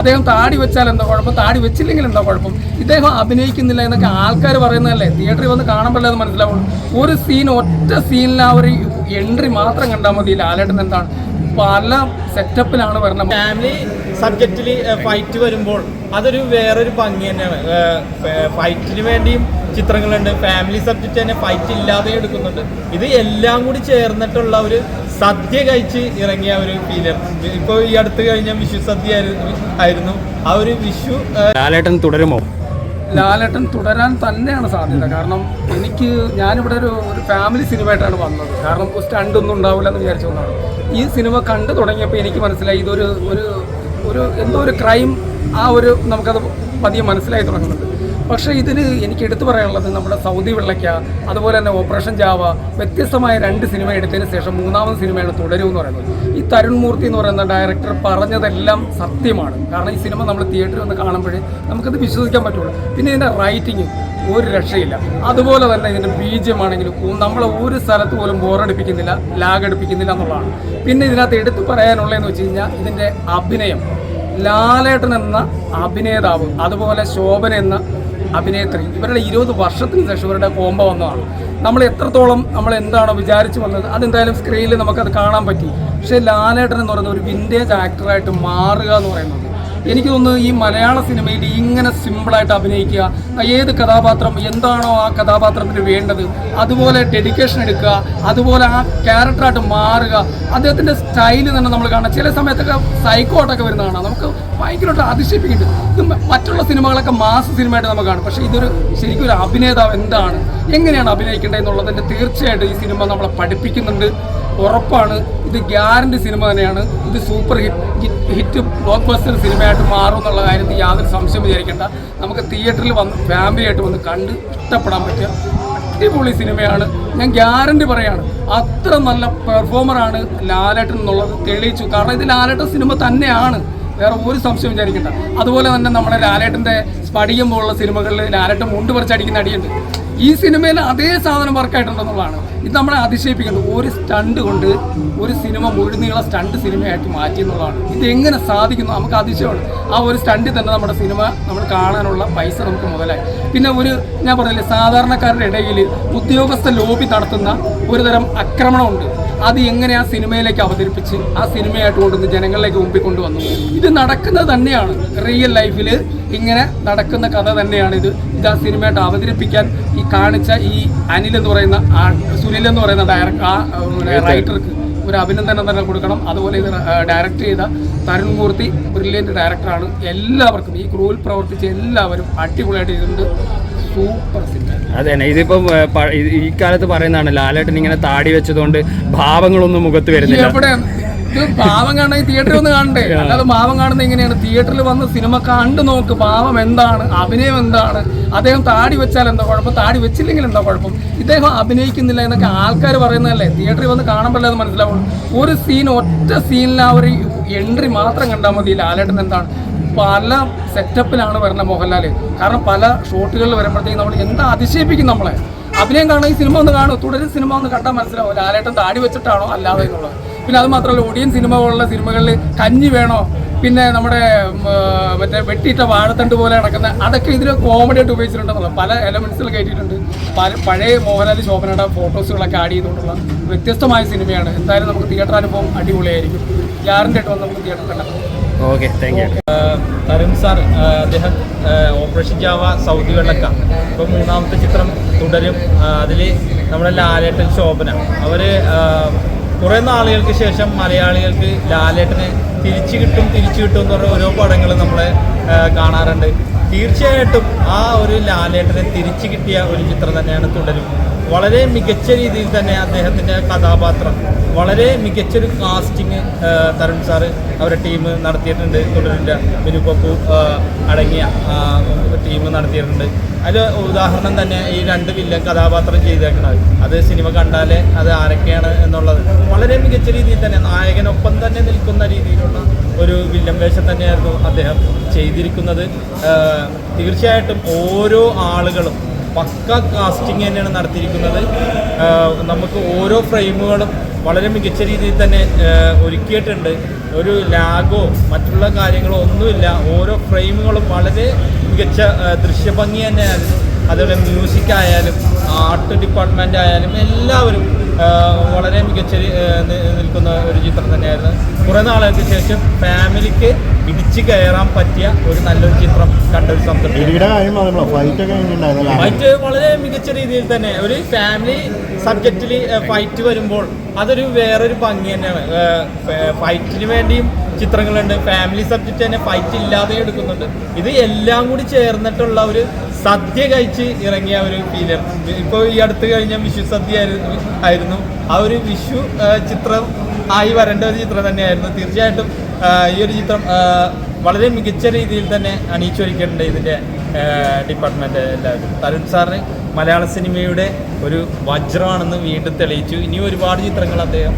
അദ്ദേഹം താടി വെച്ചാൽ എന്താ കുഴപ്പം? താടി വെച്ചില്ലെങ്കിൽ എന്താ കുഴപ്പം? ഇദ്ദേഹം അഭിനയിക്കുന്നില്ല എന്നൊക്കെ ആൾക്കാർ പറയുന്നതല്ലേ? തിയേറ്ററിൽ വന്ന് കാണുമ്പോൾ അത് മനസ്സിലാവുള്ളൂ. ഒരു സീൻ ഒറ്റ സീനിൽ ആ ഒരു എൻട്രി മാത്രം കണ്ടാൽ മതി ലാലേട്ടൻ എന്താണ്. പല സെറ്റപ്പിലാണ് വരുന്നത് ഫാമിലി സബ്ജക്റ്റിൽ ഫൈറ്റ് വരുമ്പോൾ അതൊരു വേറൊരു ഭംഗി തന്നെയാണ്. ഫൈറ്റിന് വേണ്ടിയും ചിത്രങ്ങളുണ്ട്. ഫാമിലി സബ്ജക്റ്റ് തന്നെ ഫൈറ്റ് ഇല്ലാതെ എടുക്കുന്നുണ്ട്. ഇത് എല്ലാം കൂടി ചേർന്നിട്ടുള്ള ഒരു സദ്യ കഴിച്ച് ഇറങ്ങിയ ഒരു ഫീലർ ഇപ്പോൾ ഈ അടുത്ത് കഴിഞ്ഞ വിഷു സദ്യ ആയിരുന്നു. ആ ഒരു വിഷു ലാലേട്ടൻ തുടരുമോ? ലാലേട്ടൻ തുടരാൻ തന്നെയാണ് സാധ്യത. കാരണം എനിക്ക് ഞാനിവിടെ ഒരു ഒരു ഫാമിലി സിനിമയായിട്ടാണ് വന്നത്. കാരണം സ്റ്റണ്ടൊന്നും ഉണ്ടാവില്ല എന്ന് വിചാരിച്ചു വന്നതാണ് ഈ സിനിമ കണ്ടു തുടങ്ങിയപ്പോൾ എനിക്ക് മനസ്സിലായി ഇതൊരു ഒരു ഒരു എന്തോ ഒരു ക്രൈം ആ ഒരു നമുക്കത് പതിയെ മനസ്സിലായി തുടങ്ങുന്നുണ്ട്. പക്ഷേ ഇതിൽ എനിക്ക് എടുത്തു പറയാനുള്ളത് നമ്മുടെ സൗദി വെള്ളയ്ക്ക അതുപോലെ തന്നെ ഓപ്പറേഷൻ ജാവ വ്യത്യസ്തമായ രണ്ട് സിനിമ എടുത്തതിന് ശേഷം മൂന്നാമത് സിനിമയാണ് തുടരും എന്ന് പറയുന്നത്. ഈ തരുൺ മൂർത്തി എന്ന് പറയുന്ന ഡയറക്ടർ പറഞ്ഞതെല്ലാം സത്യമാണ്. കാരണം ഈ സിനിമ നമ്മൾ തിയേറ്ററിൽ വന്ന് കാണുമ്പോഴേ നമുക്കത് വിശ്വസിക്കാൻ പറ്റുള്ളൂ. പിന്നെ ഇതിന്റെ റൈറ്റിങ് ഒരു രക്ഷയില്ല. അതുപോലെ തന്നെ ഇതിന്റെ ബീജമാണെങ്കിലും നമ്മളെ ഒരു സ്ഥലത്ത് പോലും ബോറടിപ്പിക്കുന്നില്ല ലാഗ് അടുപ്പിക്കുന്നില്ല എന്നുള്ളതാണ്. പിന്നെ ഇതിനകത്ത് എടുത്തു പറയാനുള്ളതെന്ന് വെച്ച് കഴിഞ്ഞാൽ ഇതിന്റെ അഭിനയം. ലാലേട്ടൻ എന്ന അഭിനേതാവ് അതുപോലെ ശോഭന എന്ന അഭിനേത്രി. ഇവരുടെ ഇരുപത് വർഷത്തിന് ശേഷം ഇവരുടെ കോമ്പ വന്നതാണ്. നമ്മൾ എത്രത്തോളം നമ്മൾ എന്താണോ വിചാരിച്ചു വന്നത് അതെന്തായാലും സ്ക്രീനിൽ നമുക്കത് കാണാൻ പറ്റി. പക്ഷേ ലാലേട്ടൻ എന്ന് പറയുന്ന ഒരു വിന്റേജ് ആക്ടറായിട്ട് മാറുക എന്ന് പറയുന്നത്. എനിക്ക് തോന്നുന്നു ഈ മലയാള സിനിമയിൽ ഇങ്ങനെ സിമ്പിളായിട്ട് അഭിനയിക്കുക ഏത് കഥാപാത്രം എന്താണോ ആ കഥാപാത്രത്തിന് വേണ്ടത് അതുപോലെ ഡെഡിക്കേഷൻ എടുക്കുക അതുപോലെ ആ ക്യാരക്ടറായിട്ട് മാറുക അദ്ദേഹത്തിന്റെ സ്റ്റൈൽ തന്നെ നമ്മൾ കാണാം ചില സമയത്തൊക്കെ സൈക്കോട്ടൊക്കെ വരുന്നതാണ്. നമുക്ക് ഭയങ്കരമായിട്ട് അതിശയിപ്പിക്കുന്നുണ്ട്. ഇത് മറ്റുള്ള സിനിമകളൊക്കെ മാസ് സിനിമയായിട്ട് നമുക്ക് കാണും. പക്ഷേ ഇതൊരു ശരിക്കും ഒരു അഭിനേതാവ് എന്താണ്? എങ്ങനെയാണ് അഭിനയിക്കേണ്ടത് എന്നുള്ളതിന്റെ തീർച്ചയായിട്ടും ഈ സിനിമ നമ്മളെ പഠിപ്പിക്കുന്നുണ്ട്. ഉറപ്പാണ്. ഇത് ഗ്യാരണ്ടി സിനിമ തന്നെയാണ്. ഇത് super hit hit blockbuster സിനിമയായിട്ട് മാറും എന്നുള്ള കാര്യത്തിൽ യാതൊരു സംശയം വിചാരിക്കേണ്ട. നമുക്ക് തിയേറ്ററിൽ വന്ന് ഫാമിലിയായിട്ട് വന്ന് കണ്ട് ഇഷ്ടപ്പെടാൻ പറ്റിയ അടിപൊളി സിനിമയാണ്. ഞാൻ ഗ്യാരണ്ടി പറയാണ്. അത്ര നല്ല പെർഫോമറാണ് ലാലേട്ടൻ എന്നുള്ളത് തെളിയിച്ചു. കാരണം ഇത് ലാലേട്ടൻ സിനിമ തന്നെയാണ്. വേറെ ഒരു സംശയം വിചാരിക്കേണ്ട. അതുപോലെ തന്നെ നമ്മുടെ ലാലേട്ടന്റെ സ്പടികം പോലുള്ള സിനിമകളിൽ ലാലേട്ടൻ മുണ്ട് പറിച്ചടിക്കുന്ന അടിയുണ്ട്. ഈ സിനിമയിൽ അതേ സാധനം വർക്കായിട്ടുണ്ടെന്നുള്ളതാണ് ഇത് നമ്മളെ അതിശയിപ്പിക്കുന്നത് ഒരു സ്റ്റണ്ട് കൊണ്ട് ഒരു സിനിമ മുഴുനീള സ്റ്റണ്ട് സിനിമയായിട്ട് മാറ്റി എന്നുള്ളതാണ്. ഇത് എങ്ങനെ സാധിക്കുന്നു? നമുക്ക് അതിശയമാണ്. ആ ഒരു സ്റ്റണ്ടിൽ തന്നെ നമ്മുടെ സിനിമ നമ്മൾ കാണാനുള്ള പൈസ നമുക്ക് മുതലായി. പിന്നെ ഒരു ഞാൻ പറഞ്ഞില്ലേ സാധാരണക്കാരുടെ ഇടയിൽ ഉദ്യോഗസ്ഥ ലോബി നടത്തുന്ന ഒരു തരം ആക്രമണമുണ്ട്. അത് എങ്ങനെ ആ സിനിമയിലേക്ക് അവതരിപ്പിച്ച് ആ സിനിമയായിട്ട് കൊണ്ടുവന്ന് ജനങ്ങളിലേക്ക് മുമ്പിൽ കൊണ്ടുവന്നു ഇത് നടക്കുന്നത് തന്നെയാണ്. റിയൽ ലൈഫിൽ ഇങ്ങനെ നടക്കുന്ന കഥ തന്നെയാണ് ഇത്. ഇത് ആ സിനിമയായിട്ട് അവതരിപ്പിക്കാൻ ഈ കാണിച്ച ഈ അനിൽ എന്ന് പറയുന്ന ആ സുനിൽ എന്ന് പറയുന്ന ഡയറക്ടർ ആ റൈറ്റർക്ക് ഒരു അഭിനന്ദനം തന്നെ കൊടുക്കണം. അതുപോലെ ഇത് ഡയറക്റ്റ് ചെയ്ത തരുൺ മൂർത്തി ബ്രില്യന്റ് ഡയറക്ടറാണ് എല്ലാവർക്കും ഈ ക്രൂവിൽ പ്രവർത്തിച്ച എല്ലാവരും അടിപൊളിയായിട്ട് ചെയ്തിട്ടുണ്ട്. സൂപ്പർ സിനിമ അതെ തന്നെ ഇതിപ്പം ഈ- കാലത്ത് പറയുന്നതാണ് ലാലേട്ടൻ ഇങ്ങനെ താടി വെച്ചതുകൊണ്ട് ഭാവങ്ങളൊന്നും മുഖത്ത് വരുന്നില്ല. ഇത് പാവം കാണാൻ തിയേറ്ററിൽ ഒന്ന് കാണണ്ടേ? അല്ലാതെ പാവം കാണുന്നത് എങ്ങനെയാണ്? തിയേറ്ററിൽ വന്ന് സിനിമ കണ്ടു നോക്ക് പാവം എന്താണ് അഭിനയം എന്താണ്? അദ്ദേഹം താടി വെച്ചാൽ എന്താ കുഴപ്പം? താടി വെച്ചില്ലെങ്കിൽ എന്താ കുഴപ്പം? ഇദ്ദേഹം അഭിനയിക്കുന്നില്ല എന്നൊക്കെ ആൾക്കാർ പറയുന്നതല്ലേ? തിയേറ്ററിൽ വന്ന് കാണുമ്പോഴേ അത് മനസ്സിലാവുള്ളൂ. ഒരു സീൻ ഒറ്റ സീനിൽ ആ ഒരു എൻട്രി മാത്രം കണ്ടാൽ മതി ലാലേട്ടൻ എന്താണ്? പല സെറ്റപ്പിലാണ് വരുന്നത് മോഹൻലാൽ കാരണം പല ഷോട്ടുകളിൽ വരുമ്പോഴത്തേക്കും നമ്മൾ എന്താ അതിശയിപ്പിക്കും നമ്മളെ? അഭിനയം കാണാൻ ഈ സിനിമ ഒന്ന് കാണും തുടരും സിനിമ ഒന്ന് കണ്ടാൽ മനസ്സിലാവും. ലാലേട്ടൻ താടി വെച്ചിട്ടാണോ അല്ലാതെ എന്നുള്ളത്. പിന്നെ അത് മാത്രമല്ല ഒടിയൻ സിനിമ പോലുള്ള സിനിമകളിൽ കഞ്ഞി വേണോ? പിന്നെ നമ്മുടെ മറ്റേ വെട്ടിയിട്ട വാഴത്തണ്ട് പോലെ നടക്കുന്ന അതൊക്കെ ഇതിൽ കോമഡി ആയിട്ട് ഉപയോഗിച്ചിട്ടുണ്ടെന്നുള്ള പല എലമെന്റ്സിൽ കയറ്റിയിട്ടുണ്ട് പല പഴയ മോഹൻലാൽ ശോഭനയുടെ ഫോട്ടോസുകളൊക്കെ ആഡ് ചെയ്തുകൊണ്ടുള്ള വ്യത്യസ്തമായ സിനിമയാണ്. എന്തായാലും നമുക്ക് തിയേറ്റർ അനുഭവം അടിപൊളിയായിരിക്കും. ഗ്യാരണ്ടി ആയിട്ട് വന്ന് നമുക്ക് തിയേറ്റർ കണ്ടാൽ okay thank you Tarun sir. അദ്ദേഹം ഓപ്പറേഷൻ ജാവ സൗദി വെള്ളക്ക. ഇപ്പോൾ മൂന്നാമത്തെ ചിത്രം തുടരും. അതിൽ നമ്മുടെ ലാലേട്ടൻ ശോഭന. അവർ കുറേ നാളുകൾക്ക് ശേഷം മലയാളികൾക്ക് ലാലേട്ടനെ തിരിച്ചു കിട്ടും തിരിച്ചു കിട്ടും എന്ന് പറഞ്ഞ ഓരോ പടങ്ങൾ നമ്മളെ കാണാറുണ്ട്. തീർച്ചയായിട്ടും ആ ഒരു ലാലേട്ടനെ തിരിച്ചു കിട്ടിയ ഒരു ചിത്രം തന്നെയാണ് തുടരും. വളരെ മികച്ച രീതിയിൽ തന്നെ അദ്ദേഹത്തിന്റെ കഥാപാത്രം വളരെ മികച്ചൊരു കാസ്റ്റിംഗ് തരുൺ സാറ് അവരുടെ ടീം നടത്തിയിട്ടുണ്ട് തുടരിന്റെ ബിനു പപ്പു അടങ്ങിയ ടീം നടത്തിയിട്ടുണ്ട്. അതിൽ ഉദാഹരണം തന്നെ ഈ രണ്ട് വില്ലൻ കഥാപാത്രം ചെയ്തേക്കുന്നത് അത് സിനിമ കണ്ടാലേ അത് ആരൊക്കെയാണ് എന്നുള്ളത്. വളരെ മികച്ച രീതിയിൽ തന്നെ നായകനൊപ്പം തന്നെ ഒരു വില്ലൻ വേഷം തന്നെയായിരുന്നു അദ്ദേഹം ചെയ്തിരിക്കുന്നത്. തീർച്ചയായിട്ടും ഓരോ ആളുകളും പക്ക കാസ്റ്റിംഗ് തന്നെയാണ് നടത്തിയിരിക്കുന്നത്. നമുക്ക് ഓരോ ഫ്രെയിമുകളും വളരെ മികച്ച രീതിയിൽ തന്നെ ഒരുക്കിയിട്ടുണ്ട്. ഒരു ലാഗോ മറ്റുള്ള കാര്യങ്ങളോ ഒന്നുമില്ല. ഓരോ ഫ്രെയിമുകളും വളരെ മികച്ച ദൃശ്യഭംഗി തന്നെയായിരുന്നു. അതുപോലെ മ്യൂസിക് ആയാലും ആർട്ട് ഡിപ്പാർട്ട്മെന്റ് ആയാലും എല്ലാവരും വളരെ മികച്ച നിൽക്കുന്ന ഒരു ചിത്രം തന്നെയായിരുന്നു. കുറേ നാളുകൾക്ക് ശേഷം ഫാമിലിക്ക് ഇടിച്ചു കയറാൻ പറ്റിയ ഒരു നല്ലൊരു ചിത്രം കണ്ട ഒരു സംതൃപ്തി ഫൈറ്റ് വളരെ മികച്ച രീതിയിൽ തന്നെ ഒരു ഫാമിലി സബ്ജക്റ്റിൽ ഫൈറ്റ് വരുമ്പോൾ അതൊരു വേറൊരു ഭംഗി തന്നെയാണ്. ഫൈറ്റിന് വേണ്ടിയും ചിത്രങ്ങളുണ്ട്. ഫാമിലി സബ്ജക്റ്റ് തന്നെ ഫൈറ്റ് ഇല്ലാതെ എടുക്കുന്നുണ്ട്. ഇത് എല്ലാം കൂടി ചേർന്നിട്ടുള്ള ഒരു സദ്യ കഴിച്ച് ഇറങ്ങിയ ഒരു ഫീലർ ഇപ്പോൾ ഈ അടുത്ത് കഴിഞ്ഞ വിഷു സദ്യ ആയിരുന്നു. ആ ഒരു വിഷു ചിത്രം ആയി വരേണ്ട ഒരു ചിത്രം തന്നെയായിരുന്നു. തീർച്ചയായിട്ടും ഈ ഒരു ചിത്രം വളരെ മികച്ച രീതിയിൽ തന്നെ അണിയിച്ചൊരുക്കിയിട്ടുണ്ട് ഇതിന്റെ ഡിപ്പാർട്ട്മെന്റ് എല്ലാവരും. തരുൺ സാറിന് മലയാള സിനിമയുടെ ഒരു വജ്രമാണെന്ന് വീണ്ടും തെളിയിച്ചു. ഇനി ഒരുപാട് ചിത്രങ്ങൾ അദ്ദേഹം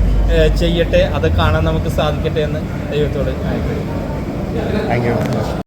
ചെയ്യട്ടെ. അത് കാണാൻ നമുക്ക് സാധിക്കട്ടെ എന്ന് ദൈവത്തോട് താങ്ക് യു